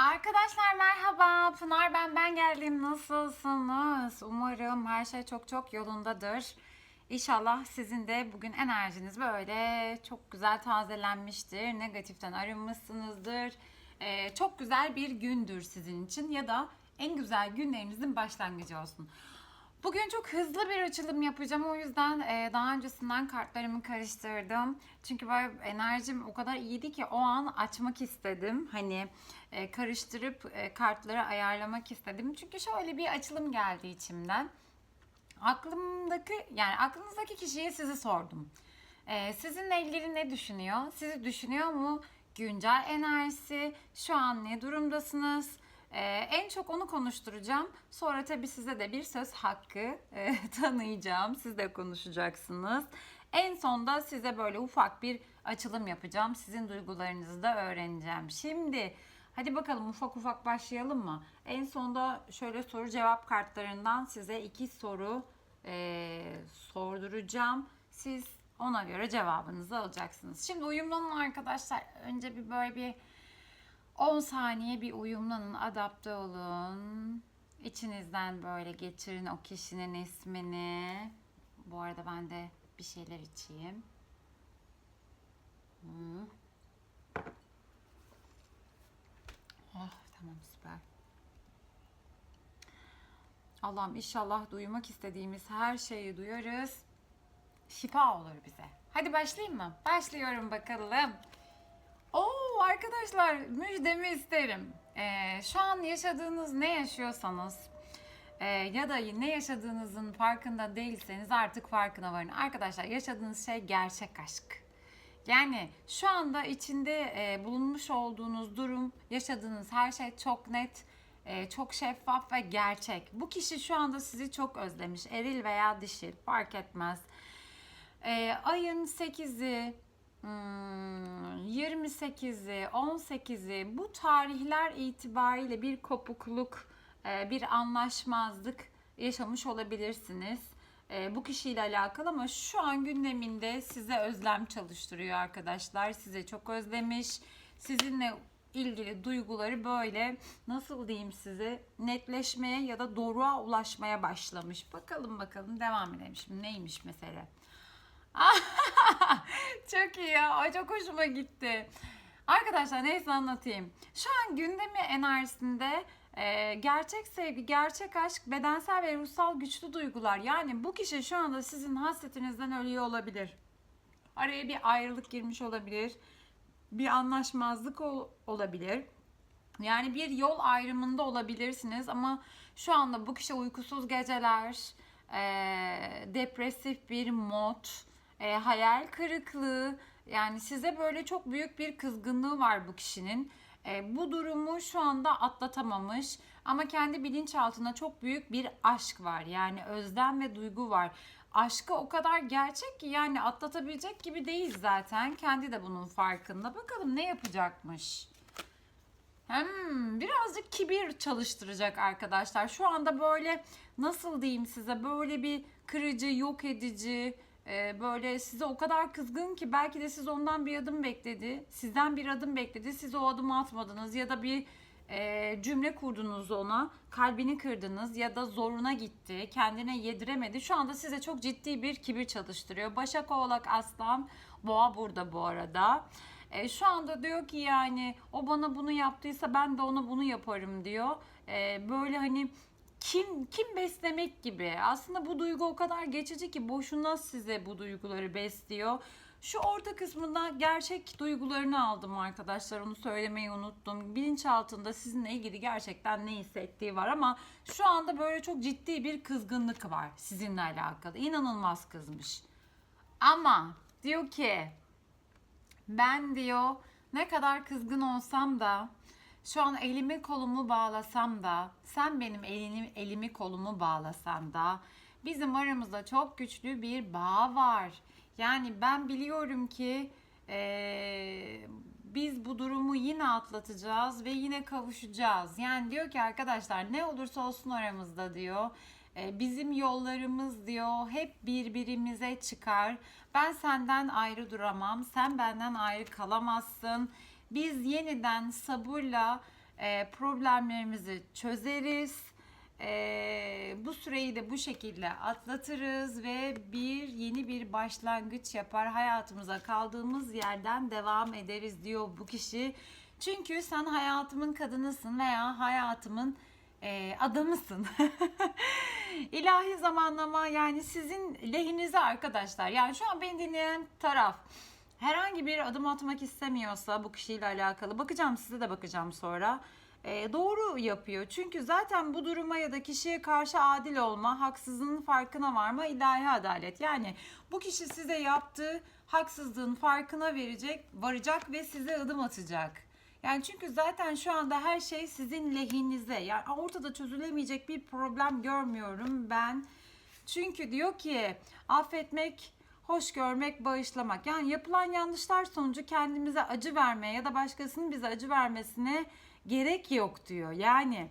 Arkadaşlar merhaba. Pınar ben ben geldim. Nasılsınız? Umarım her şey çok çok yolundadır. İnşallah sizin de bugün enerjiniz böyle çok güzel tazelenmiştir. Negatiften arınmışsınızdır. Ee, çok güzel bir gündür sizin için ya da en güzel günlerinizin başlangıcı olsun. Bugün çok hızlı bir açılım yapacağım. O yüzden e, daha öncesinden kartlarımı karıştırdım. Çünkü böyle enerjim o kadar iyiydi ki o an açmak istedim. Hani karıştırıp e, kartları ayarlamak istedim. Çünkü şöyle bir açılım geldi içimden. Aklımdaki yani aklınızdaki kişiye sizi sordum. E, sizinle ilgili ne düşünüyor? Sizi düşünüyor mu? Güncel enerjisi, şu an ne durumdasınız? En çok onu konuşturacağım. Sonra tabii size de bir söz hakkı e, tanıyacağım. Siz de konuşacaksınız. En sonda size böyle ufak bir açılım yapacağım. Sizin duygularınızı da öğreneceğim. Şimdi hadi bakalım ufak ufak başlayalım mı? En sonda şöyle soru cevap kartlarından size iki soru e, sorduracağım. Siz ona göre cevabınızı alacaksınız. Şimdi uyumlanın arkadaşlar. Önce bir böyle bir 10 saniye bir uyumlanın, adapte olun. İçinizden böyle geçirin o kişinin ismini. Bu arada ben de bir şeyler içeyim. Hı. Oh tamam süper. Allah'ım inşallah duymak istediğimiz her şeyi duyarız. Şifa olur bize. Hadi başlayayım mı? Başlıyorum bakalım. Oo arkadaşlar müjdemi isterim. Ee, şu an yaşadığınız ne yaşıyorsanız e, ya da ne yaşadığınızın farkında değilseniz artık farkına varın. Arkadaşlar yaşadığınız şey gerçek aşk. Yani şu anda içinde e, bulunmuş olduğunuz durum, yaşadığınız her şey çok net, e, çok şeffaf ve gerçek. Bu kişi şu anda sizi çok özlemiş. Eril veya dişil fark etmez. E, ayın 8'i, Hmm, 28'i, 18'i bu tarihler itibariyle bir kopukluk, e, bir anlaşmazlık yaşamış olabilirsiniz. E, Bu kişiyle alakalı ama şu an gündeminde size özlem çalıştırıyor arkadaşlar. Size çok özlemiş. Sizinle ilgili duyguları böyle nasıl diyeyim size netleşmeye ya da doğruğa ulaşmaya başlamış. Bakalım bakalım devam edelim. Şimdi neymiş mesele? çok iyi ya. O çok hoşuma gitti. Arkadaşlar neyse anlatayım. Şu an gündemi enerjisinde e, gerçek sevgi, gerçek aşk, bedensel ve ruhsal güçlü duygular. Yani bu kişi şu anda sizin hasretinizden ölüyor olabilir. Araya bir ayrılık girmiş olabilir. Bir anlaşmazlık ol- olabilir. Yani bir yol ayrımında olabilirsiniz ama şu anda bu kişi uykusuz geceler, e, depresif bir mod, e, hayal kırıklığı yani size böyle çok büyük bir kızgınlığı var bu kişinin. E, bu durumu şu anda atlatamamış ama kendi bilinçaltında çok büyük bir aşk var. Yani özlem ve duygu var. Aşkı o kadar gerçek ki yani atlatabilecek gibi değil zaten. Kendi de bunun farkında. Bakalım ne yapacakmış. Hmm, birazcık kibir çalıştıracak arkadaşlar. Şu anda böyle nasıl diyeyim size böyle bir kırıcı, yok edici, e, böyle size o kadar kızgın ki belki de siz ondan bir adım bekledi. Sizden bir adım bekledi. Siz o adımı atmadınız ya da bir e, cümle kurdunuz ona. Kalbini kırdınız ya da zoruna gitti. Kendine yediremedi. Şu anda size çok ciddi bir kibir çalıştırıyor. Başak Oğlak Aslan Boğa burada bu arada. E, şu anda diyor ki yani o bana bunu yaptıysa ben de ona bunu yaparım diyor. E, böyle hani kim kim beslemek gibi. Aslında bu duygu o kadar geçici ki boşuna size bu duyguları besliyor. Şu orta kısmında gerçek duygularını aldım arkadaşlar. Onu söylemeyi unuttum. Bilinçaltında sizinle ilgili gerçekten ne hissettiği var ama şu anda böyle çok ciddi bir kızgınlık var sizinle alakalı. İnanılmaz kızmış. Ama diyor ki ben diyor ne kadar kızgın olsam da şu an elimi kolumu bağlasam da sen benim elini elimi kolumu bağlasan da bizim aramızda çok güçlü bir bağ var. Yani ben biliyorum ki eee, biz bu durumu yine atlatacağız ve yine kavuşacağız. Yani diyor ki arkadaşlar ne olursa olsun aramızda diyor. Bizim yollarımız diyor hep birbirimize çıkar. Ben senden ayrı duramam, sen benden ayrı kalamazsın. Biz yeniden sabırla e, problemlerimizi çözeriz. E, bu süreyi de bu şekilde atlatırız ve bir yeni bir başlangıç yapar. Hayatımıza kaldığımız yerden devam ederiz diyor bu kişi. Çünkü sen hayatımın kadınısın veya hayatımın e, adamısın. İlahi zamanlama yani sizin lehinize arkadaşlar. Yani şu an beni dinleyen taraf herhangi bir adım atmak istemiyorsa bu kişiyle alakalı bakacağım size de bakacağım sonra. E, doğru yapıyor. Çünkü zaten bu duruma ya da kişiye karşı adil olma, haksızlığın farkına varma ilahi adalet. Yani bu kişi size yaptığı haksızlığın farkına verecek, varacak ve size adım atacak. Yani çünkü zaten şu anda her şey sizin lehinize. Yani ortada çözülemeyecek bir problem görmüyorum ben. Çünkü diyor ki affetmek, hoş görmek, bağışlamak. Yani yapılan yanlışlar sonucu kendimize acı vermeye ya da başkasının bize acı vermesine gerek yok diyor. Yani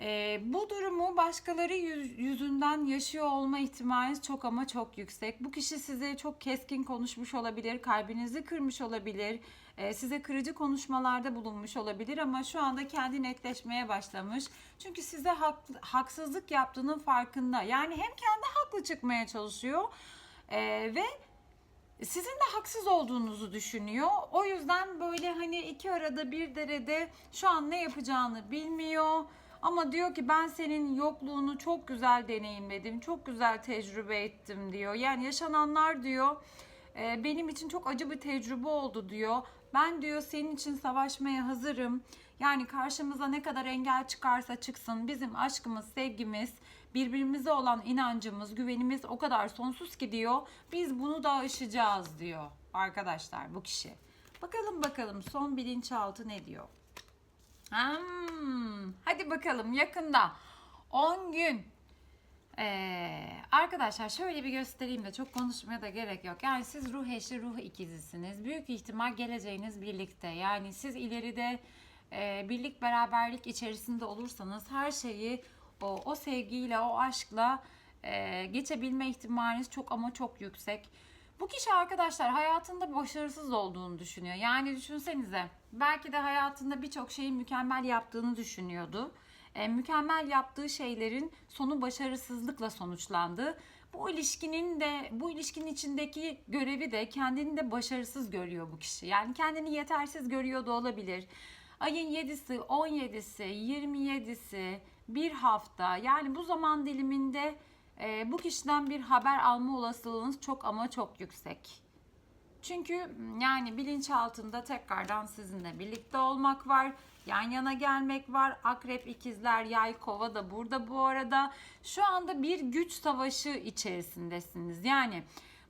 e, bu durumu başkaları yüz- yüzünden yaşıyor olma ihtimaliniz çok ama çok yüksek. Bu kişi size çok keskin konuşmuş olabilir, kalbinizi kırmış olabilir, e, size kırıcı konuşmalarda bulunmuş olabilir ama şu anda kendi netleşmeye başlamış. Çünkü size haklı- haksızlık yaptığının farkında. Yani hem kendi haklı çıkmaya çalışıyor e, ve sizin de haksız olduğunuzu düşünüyor. O yüzden böyle hani iki arada bir derede şu an ne yapacağını bilmiyor. Ama diyor ki ben senin yokluğunu çok güzel deneyimledim, çok güzel tecrübe ettim diyor. Yani yaşananlar diyor e, benim için çok acı bir tecrübe oldu diyor. Ben diyor senin için savaşmaya hazırım. Yani karşımıza ne kadar engel çıkarsa çıksın bizim aşkımız, sevgimiz, birbirimize olan inancımız, güvenimiz o kadar sonsuz ki diyor. Biz bunu da aşacağız diyor arkadaşlar bu kişi. Bakalım bakalım son bilinçaltı ne diyor? Hmm, hadi bakalım yakında 10 gün. Ee, arkadaşlar şöyle bir göstereyim de çok konuşmaya da gerek yok. Yani siz ruh eşi, ruh ikizisiniz. Büyük ihtimal geleceğiniz birlikte. Yani siz ileride e, birlik beraberlik içerisinde olursanız her şeyi o, o sevgiyle, o aşkla e, geçebilme ihtimaliniz çok ama çok yüksek. Bu kişi arkadaşlar hayatında başarısız olduğunu düşünüyor. Yani düşünsenize belki de hayatında birçok şeyi mükemmel yaptığını düşünüyordu. E, mükemmel yaptığı şeylerin sonu başarısızlıkla sonuçlandı. Bu ilişkinin de bu ilişkinin içindeki görevi de kendini de başarısız görüyor bu kişi. Yani kendini yetersiz görüyor da olabilir. Ayın 7'si, 17'si, 27'si, bir hafta yani bu zaman diliminde e, bu kişiden bir haber alma olasılığınız çok ama çok yüksek. Çünkü yani bilinçaltında tekrardan sizinle birlikte olmak var. Yan yana gelmek var. Akrep, ikizler, yay, kova da burada bu arada. Şu anda bir güç savaşı içerisindesiniz. Yani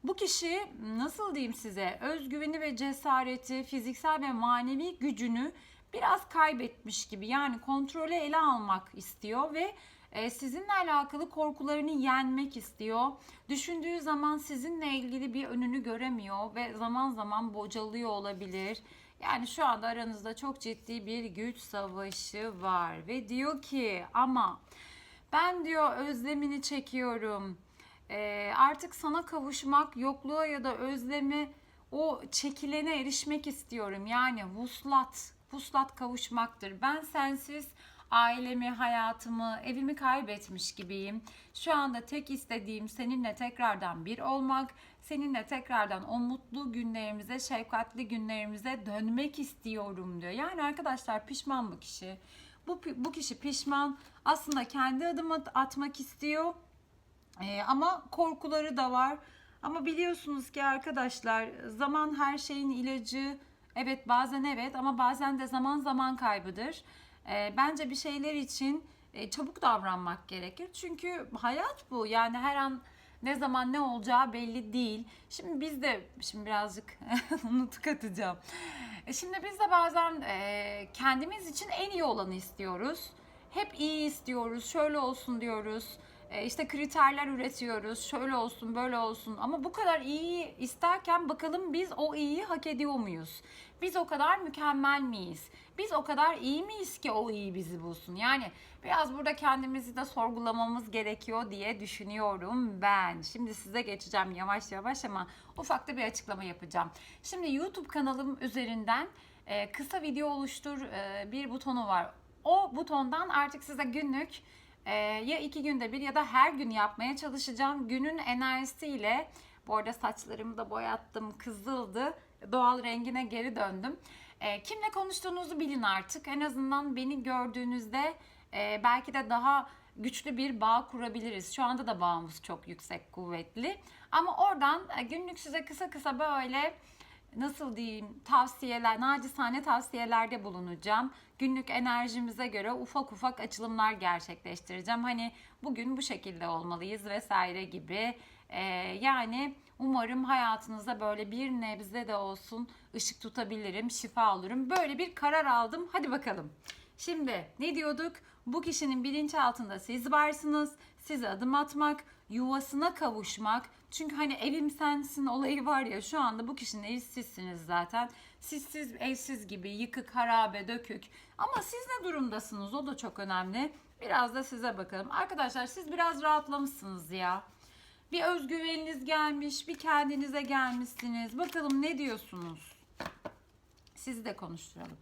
bu kişi nasıl diyeyim size özgüveni ve cesareti, fiziksel ve manevi gücünü biraz kaybetmiş gibi. Yani kontrolü ele almak istiyor ve e, sizinle alakalı korkularını yenmek istiyor. Düşündüğü zaman sizinle ilgili bir önünü göremiyor ve zaman zaman bocalıyor olabilir. Yani şu anda aranızda çok ciddi bir güç savaşı var ve diyor ki ama ben diyor özlemini çekiyorum. E, artık sana kavuşmak, yokluğa ya da özlemi o çekilene erişmek istiyorum. Yani vuslat, vuslat kavuşmaktır. Ben sensiz ailemi, hayatımı, evimi kaybetmiş gibiyim. Şu anda tek istediğim seninle tekrardan bir olmak, seninle tekrardan o mutlu günlerimize, şefkatli günlerimize dönmek istiyorum diyor. Yani arkadaşlar pişman bu kişi. Bu, bu kişi pişman. Aslında kendi adım at- atmak istiyor. Ee, ama korkuları da var. Ama biliyorsunuz ki arkadaşlar zaman her şeyin ilacı. Evet bazen evet ama bazen de zaman zaman kaybıdır. Ee, bence bir şeyler için e, çabuk davranmak gerekir. Çünkü hayat bu. Yani her an ne zaman ne olacağı belli değil. Şimdi biz de şimdi birazcık nutuk atacağım. E, Şimdi biz de bazen e, kendimiz için en iyi olanı istiyoruz. Hep iyi istiyoruz. Şöyle olsun diyoruz. E, işte kriterler üretiyoruz. Şöyle olsun, böyle olsun. Ama bu kadar iyi isterken bakalım biz o iyiyi hak ediyor muyuz? Biz o kadar mükemmel miyiz? Biz o kadar iyi miyiz ki o iyi bizi bulsun? Yani biraz burada kendimizi de sorgulamamız gerekiyor diye düşünüyorum ben. Şimdi size geçeceğim yavaş yavaş ama ufak da bir açıklama yapacağım. Şimdi YouTube kanalım üzerinden e, kısa video oluştur e, bir butonu var. O butondan artık size günlük e, ya iki günde bir ya da her gün yapmaya çalışacağım. Günün enerjisiyle bu arada saçlarımı da boyattım, kızıldı. Doğal rengine geri döndüm. E, kimle konuştuğunuzu bilin artık. En azından beni gördüğünüzde e, belki de daha güçlü bir bağ kurabiliriz. Şu anda da bağımız çok yüksek, kuvvetli. Ama oradan e, günlük size kısa kısa böyle nasıl diyeyim tavsiyeler, nacizane tavsiyelerde bulunacağım. Günlük enerjimize göre ufak ufak açılımlar gerçekleştireceğim. Hani bugün bu şekilde olmalıyız vesaire gibi. Ee, yani umarım hayatınızda böyle bir nebze de olsun ışık tutabilirim, şifa olurum. Böyle bir karar aldım. Hadi bakalım. Şimdi ne diyorduk? Bu kişinin bilinçaltında siz varsınız. Size adım atmak, yuvasına kavuşmak. Çünkü hani evim sensin olayı var ya şu anda bu kişinin evi sizsiniz zaten. Sizsiz, evsiz gibi yıkık, harabe, dökük. Ama siz ne durumdasınız o da çok önemli. Biraz da size bakalım. Arkadaşlar siz biraz rahatlamışsınız ya. Bir özgüveniniz gelmiş, bir kendinize gelmişsiniz. Bakalım ne diyorsunuz? Sizi de konuşturalım.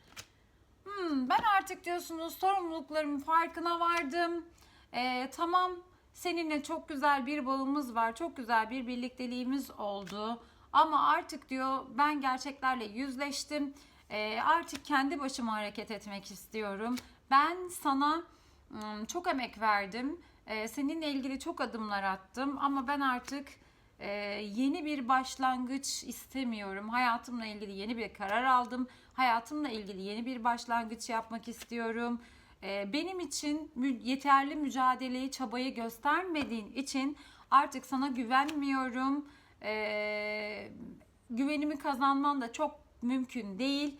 Hmm, ben artık diyorsunuz sorumluluklarımın farkına vardım. Ee, tamam seninle çok güzel bir bağımız var. Çok güzel bir birlikteliğimiz oldu. Ama artık diyor ben gerçeklerle yüzleştim. Ee, artık kendi başıma hareket etmek istiyorum. Ben sana hmm, çok emek verdim. Ee, seninle ilgili çok adımlar attım. Ama ben artık e, yeni bir başlangıç istemiyorum. Hayatımla ilgili yeni bir karar aldım. Hayatımla ilgili yeni bir başlangıç yapmak istiyorum. Ee, benim için yeterli mücadeleyi, çabayı göstermediğin için artık sana güvenmiyorum. Ee, güvenimi kazanman da çok mümkün değil.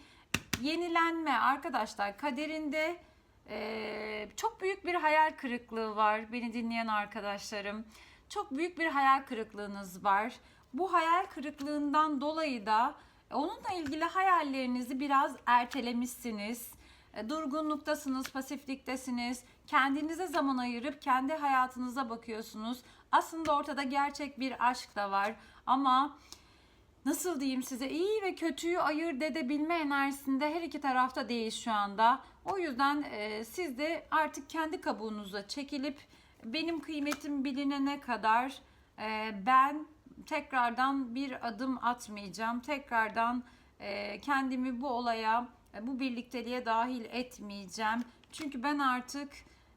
Yenilenme arkadaşlar kaderinde e, çok büyük bir hayal kırıklığı var beni dinleyen arkadaşlarım. Çok büyük bir hayal kırıklığınız var. Bu hayal kırıklığından dolayı da onunla ilgili hayallerinizi biraz ertelemişsiniz. E, Durgunluktasınız, pasifliktesiniz. Kendinize zaman ayırıp kendi hayatınıza bakıyorsunuz. Aslında ortada gerçek bir aşk da var ama nasıl diyeyim size iyi ve kötüyü ayırt edebilme enerjisinde her iki tarafta değil şu anda. O yüzden e, siz de artık kendi kabuğunuza çekilip benim kıymetim bilinene kadar e, ben tekrardan bir adım atmayacağım. Tekrardan e, kendimi bu olaya, bu birlikteliğe dahil etmeyeceğim. Çünkü ben artık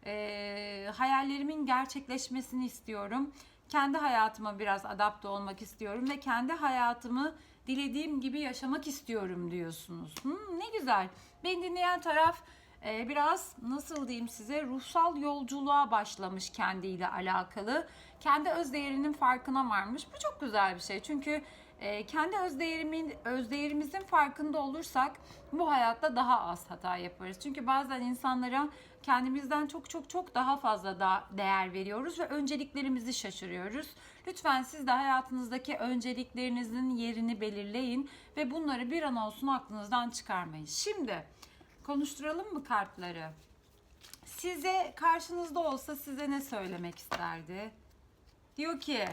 e, hayallerimin gerçekleşmesini istiyorum. Kendi hayatıma biraz adapte olmak istiyorum ve kendi hayatımı dilediğim gibi yaşamak istiyorum diyorsunuz. Hmm, ne güzel. Beni dinleyen taraf e, biraz nasıl diyeyim size ruhsal yolculuğa başlamış kendiyle alakalı. Kendi öz değerinin farkına varmış. Bu çok güzel bir şey. Çünkü e, kendi öz değerimin öz değerimizin farkında olursak bu hayatta daha az hata yaparız. Çünkü bazen insanlara kendimizden çok çok çok daha fazla da değer veriyoruz ve önceliklerimizi şaşırıyoruz. Lütfen siz de hayatınızdaki önceliklerinizin yerini belirleyin ve bunları bir an olsun aklınızdan çıkarmayın. Şimdi konuşturalım mı kartları? Size karşınızda olsa size ne söylemek isterdi? Diyor ki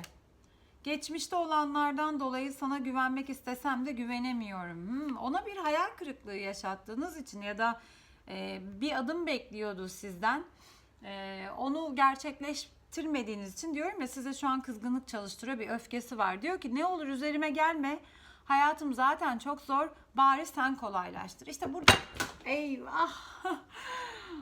Geçmişte olanlardan dolayı sana güvenmek istesem de güvenemiyorum. Hmm, ona bir hayal kırıklığı yaşattığınız için ya da e, bir adım bekliyordu sizden. E, onu gerçekleştirmediğiniz için diyorum ya size şu an kızgınlık çalıştırıyor bir öfkesi var. Diyor ki ne olur üzerime gelme. Hayatım zaten çok zor. Bari sen kolaylaştır. İşte burada eyvah.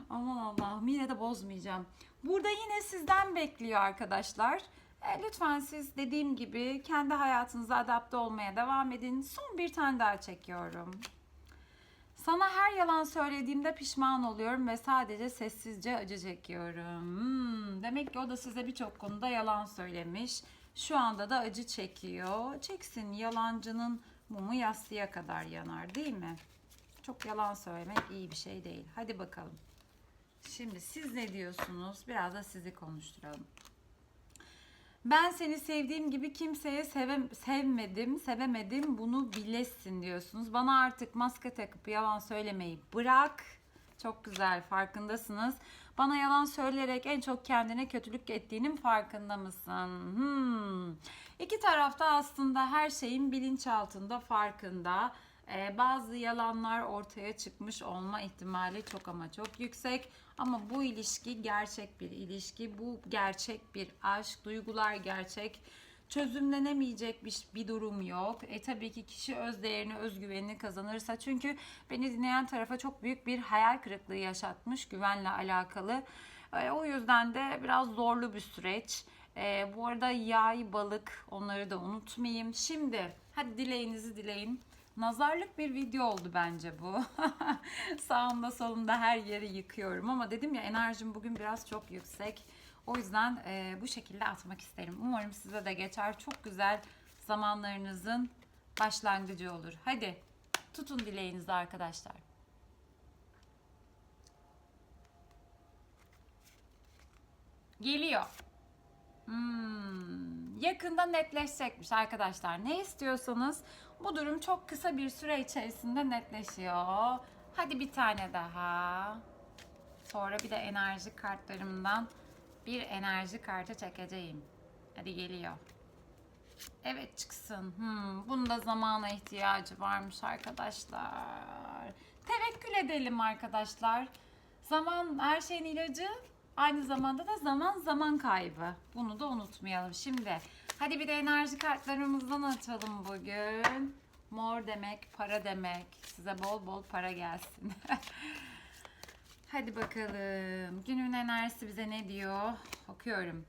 Aman Allah'ım yine de bozmayacağım. Burada yine sizden bekliyor arkadaşlar. E, lütfen siz dediğim gibi kendi hayatınıza adapte olmaya devam edin. Son bir tane daha çekiyorum. Sana her yalan söylediğimde pişman oluyorum ve sadece sessizce acı çekiyorum. Hmm, demek ki o da size birçok konuda yalan söylemiş. Şu anda da acı çekiyor. Çeksin yalancının mumu yastığa kadar yanar değil mi? Çok yalan söylemek iyi bir şey değil. Hadi bakalım. Şimdi siz ne diyorsunuz? Biraz da sizi konuşturalım. Ben seni sevdiğim gibi kimseye sevem, sevmedim, sevemedim bunu bilesin diyorsunuz. Bana artık maske takıp yalan söylemeyi bırak. Çok güzel farkındasınız. Bana yalan söyleyerek en çok kendine kötülük ettiğinin farkında mısın? Hmm. İki tarafta aslında her şeyin bilinçaltında farkında. Ee, bazı yalanlar ortaya çıkmış olma ihtimali çok ama çok yüksek. Ama bu ilişki gerçek bir ilişki. Bu gerçek bir aşk. Duygular gerçek. Çözümlenemeyecek bir, bir durum yok. E tabii ki kişi öz değerini, özgüvenini kazanırsa. Çünkü beni dinleyen tarafa çok büyük bir hayal kırıklığı yaşatmış güvenle alakalı. E, o yüzden de biraz zorlu bir süreç. E, bu arada yay, balık onları da unutmayayım. Şimdi hadi dileğinizi dileyin. Nazarlık bir video oldu bence bu. Sağımda solumda her yeri yıkıyorum ama dedim ya enerjim bugün biraz çok yüksek. O yüzden e, bu şekilde atmak isterim. Umarım size de geçer. Çok güzel zamanlarınızın başlangıcı olur. Hadi tutun dileğinizi arkadaşlar. Geliyor. Hmm, yakında netleşecekmiş arkadaşlar. Ne istiyorsanız bu durum çok kısa bir süre içerisinde netleşiyor. Hadi bir tane daha. Sonra bir de enerji kartlarımdan bir enerji kartı çekeceğim. Hadi geliyor. Evet çıksın. Hmm, bunda zamana ihtiyacı varmış arkadaşlar. Tevekkül edelim arkadaşlar. Zaman her şeyin ilacı. Aynı zamanda da zaman zaman kaybı. Bunu da unutmayalım. Şimdi hadi bir de enerji kartlarımızdan açalım bugün. Mor demek, para demek. Size bol bol para gelsin. hadi bakalım. Günün enerjisi bize ne diyor? Okuyorum.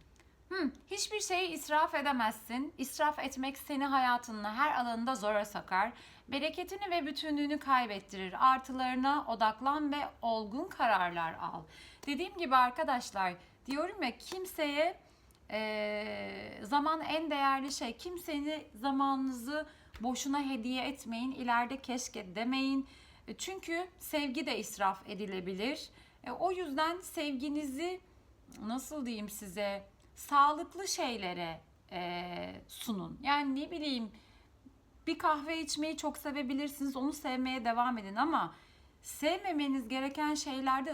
Hmm, hiçbir şeyi israf edemezsin. İsraf etmek seni hayatının her alanında zora sokar. Bereketini ve bütünlüğünü kaybettirir. Artılarına odaklan ve olgun kararlar al. Dediğim gibi arkadaşlar diyorum ya kimseye eee, zaman en değerli şey. Kimsenin zamanınızı boşuna hediye etmeyin. İleride keşke demeyin. E, Çünkü sevgi de israf edilebilir. E, O yüzden sevginizi nasıl diyeyim size sağlıklı şeylere e, sunun. Yani ne bileyim bir kahve içmeyi çok sevebilirsiniz. Onu sevmeye devam edin ama sevmemeniz gereken şeylerde